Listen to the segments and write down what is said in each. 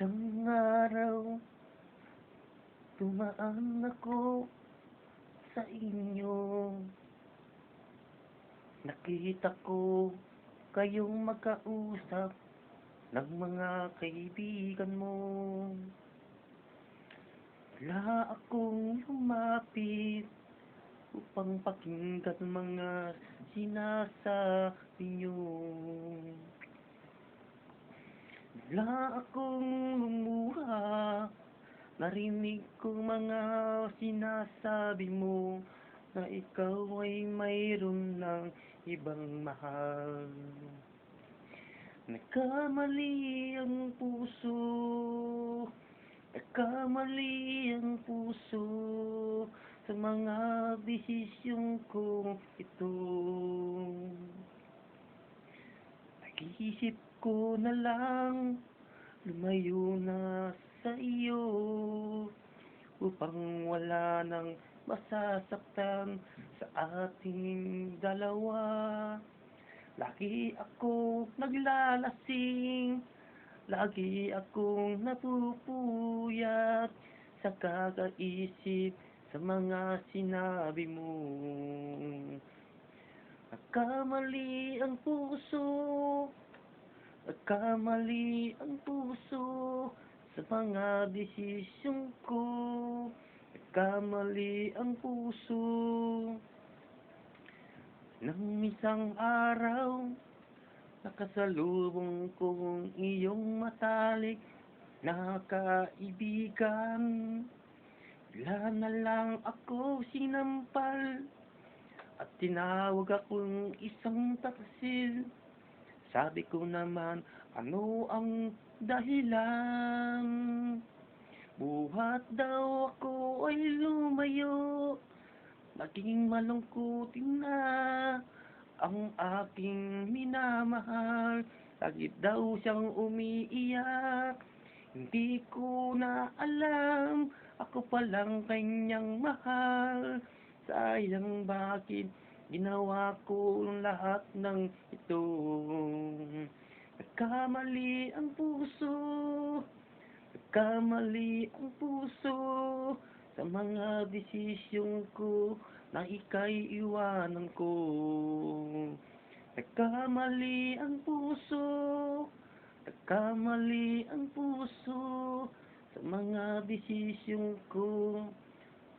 Isang araw, tumaan ako sa inyo. Nakita ko kayong magkausap ng mga kaibigan mo. Wala akong lumapit upang pakinggan mga sinasabi niyo. Wala akong narinig ko mga sinasabi mo na ikaw ay mayroon ng ibang mahal. Nagkamali ang puso, nagkamali ang puso sa mga desisyon ko ito. Nag-iisip ko na lang lumayo na sa iyo upang wala nang masasaktan sa ating dalawa. Lagi ako naglalasing, lagi akong napupuyat sa kakaisip sa mga sinabi mo. Nagkamali ang puso, nagkamali ang puso sa mga desisyon ko. Nagkamali ang puso. Nang isang araw, nakasalubong kong iyong matalik na kaibigan. Bigla na lang ako sinampal at tinawag akong isang taksil. Sabi ko naman, ano ang dahilan? Buhat daw ako ay lumayo, naging malungkutin na ang aking minamahal. Lagi daw siyang umiiyak, hindi ko na alam, ako palang kanyang mahal. Sayang bakit ginawa ko lahat ng ito. Nagkamali ang puso, nagkamali ang puso sa mga desisyon ko na ika'y iwanan ko. Nagkamali ang puso, nagkamali ang puso sa mga desisyon ko.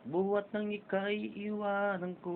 Buhat nang ika'y iwanan ko.